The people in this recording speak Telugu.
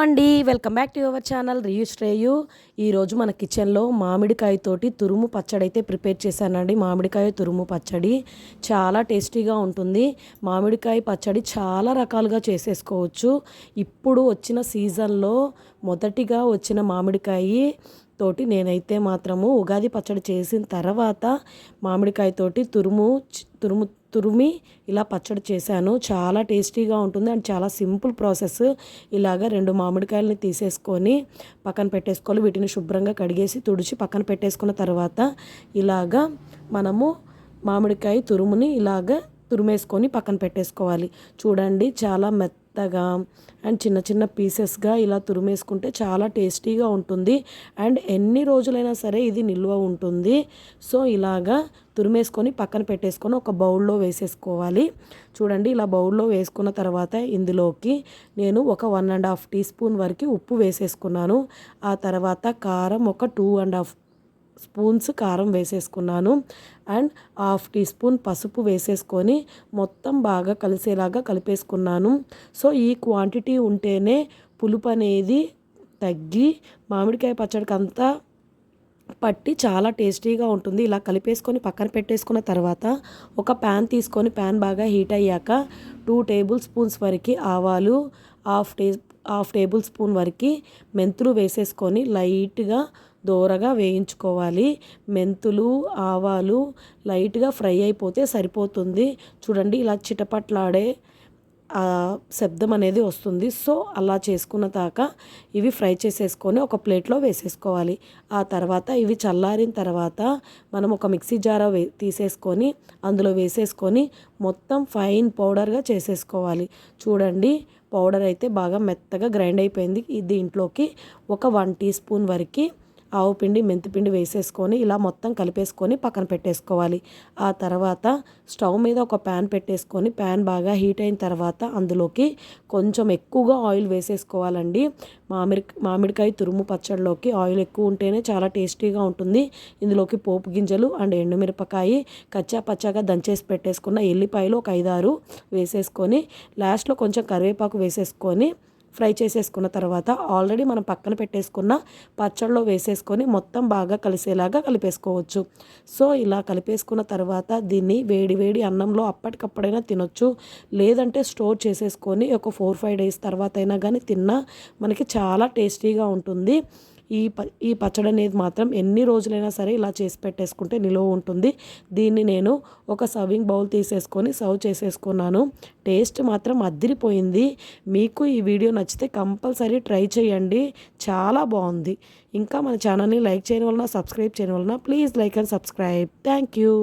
అండి. Welcome back to your channel. రియూ ఈరోజు మన కిచెన్లో మామిడికాయతోటి తురుము పచ్చడి అయితే ప్రిపేర్ చేశానండి. మామిడికాయ తురుము పచ్చడి చాలా టేస్టీగా ఉంటుంది. మామిడికాయ పచ్చడి చాలా రకాలుగా చేసేసుకోవచ్చు. ఇప్పుడు వచ్చిన సీజన్లో మొదటిగా వచ్చిన మామిడికాయ తోటి నేనైతే మాత్రము ఉగాది పచ్చడి చేసిన తర్వాత మామిడికాయతోటి తురుము తురుము తురిమి ఇలా పచ్చడి చేశాను. చాలా టేస్టీగా ఉంటుంది. అండ్ చాలా సింపుల్ ప్రాసెస్. ఇలాగ రెండు మామిడికాయలని తీసేసుకొని పక్కన పెట్టేసుకోవాలి. వీటిని శుభ్రంగా కడిగేసి తుడిచి పక్కన పెట్టేసుకున్న తర్వాత ఇలాగ మనము మామిడికాయ తురుముని ఇలాగ తురిమేసుకొని పక్కన పెట్టేసుకోవాలి. చూడండి చాలా మెత్త మెత్తగా అండ్ చిన్న చిన్న పీసెస్గా ఇలా తురిమేసుకుంటే చాలా టేస్టీగా ఉంటుంది. అండ్ ఎన్ని రోజులైనా సరే ఇది నిల్వ ఉంటుంది. సో ఇలాగా తురిమేసుకొని పక్కన పెట్టేసుకొని ఒక బౌల్లో వేసేసుకోవాలి. చూడండి ఇలా బౌల్లో వేసుకున్న తర్వాత ఇందులోకి నేను ఒక one and half teaspoon వరకు ఉప్పు వేసేసుకున్నాను. ఆ తర్వాత కారం ఒక టూ అండ్ హాఫ్ స్పూన్స్ కారం వేసేసుకున్నాను. అండ్ హాఫ్ టీ స్పూన్ పసుపు వేసేసుకొని మొత్తం బాగా కలిసేలాగా కలిపేసుకున్నాను. సో ఈ క్వాంటిటీ ఉంటేనే పులుపు అనేది తగ్గి మామిడికాయ పచ్చడికి అంతా పట్టి చాలా టేస్టీగా ఉంటుంది. ఇలా కలిపేసుకొని పక్కన పెట్టేసుకున్న తర్వాత ఒక ప్యాన్ తీసుకొని ప్యాన్ బాగా హీట్ అయ్యాక టూ టేబుల్ స్పూన్స్ వరకు ఆవాలు హాఫ్ టే హాఫ్ టేబుల్ స్పూన్ వరకు మెంతులు వేసేసుకొని లైట్గా దోరగా వేయించుకోవాలి. మెంతులు ఆవాలు లైట్గా ఫ్రై అయిపోతే సరిపోతుంది. చూడండి ఇలా చిటపట్లాడే శబ్దం అనేది వస్తుంది. సో అలా చేసుకున్న దాకా ఇవి ఫ్రై చేసేసుకొని ఒక ప్లేట్లో వేసేసుకోవాలి. ఆ తర్వాత ఇవి చల్లారిన తర్వాత మనం ఒక మిక్సీ జార వే తీసేసుకొని అందులో వేసేసుకొని మొత్తం ఫైన్ పౌడర్గా చేసేసుకోవాలి. చూడండి పౌడర్ అయితే బాగా మెత్తగా గ్రైండ్ అయిపోయింది. దీంట్లోకి ఒక వన్ టీ స్పూన్ వరకు ఆవు పిండి మెంతిపిండి వేసేసుకొని ఇలా మొత్తం కలిపేసుకొని పక్కన పెట్టేసుకోవాలి. ఆ తర్వాత స్టవ్ మీద ఒక ప్యాన్ పెట్టేసుకొని ప్యాన్ బాగా హీట్ అయిన తర్వాత అందులోకి కొంచెం ఎక్కువగా ఆయిల్ వేసేసుకోవాలండి. మామిడి మామిడికాయ తురుము పచ్చడిలోకి ఆయిల్ ఎక్కువ ఉంటేనే చాలా టేస్టీగా ఉంటుంది. ఇందులోకి పోపు గింజలు అండ్ ఎండుమిరపకాయ కచ్చా పచ్చాగా దంచేసి పెట్టేసుకున్న ఎల్లిపాయలు ఒక ఐదారు వేసేసుకొని లాస్ట్లో కొంచెం కరివేపాకు వేసేసుకొని ఫ్రై చేసేసుకున్న తర్వాత ఆల్రెడీ మనం పక్కన పెట్టేసుకున్న పచ్చళ్ళలో వేసేసుకొని మొత్తం బాగా కలిసేలాగా కలిపేసుకోవచ్చు. సో ఇలా కలిపేసుకున్న తర్వాత దీన్ని వేడి వేడి అన్నంలో అప్పటికప్పుడైనా తినొచ్చు. లేదంటే స్టోర్ చేసేసుకొని ఒక ఫోర్ ఫైవ్ డేస్ తర్వాత అయినా కానీ తిన్నా మనకి చాలా టేస్టీగా ఉంటుంది. ఈ ప ఈ పచ్చడి అనేది మాత్రం ఎన్ని రోజులైనా సరే ఇలా చేసి పెట్టేసుకుంటే నిలువ ఉంటుంది. దీన్ని నేను ఒక సర్వింగ్ బౌల్ తీసేసుకొని సర్వ్ చేసేసుకున్నాను. టేస్ట్ మాత్రం అద్దిరిపోయింది. మీకు ఈ వీడియో నచ్చితే కంపల్సరీ ట్రై చేయండి. చాలా బాగుంది. ఇంకా మన ఛానల్ని లైక్ చేయడం వలన సబ్స్క్రైబ్ చేయడం వలన please like and subscribe. Thank you.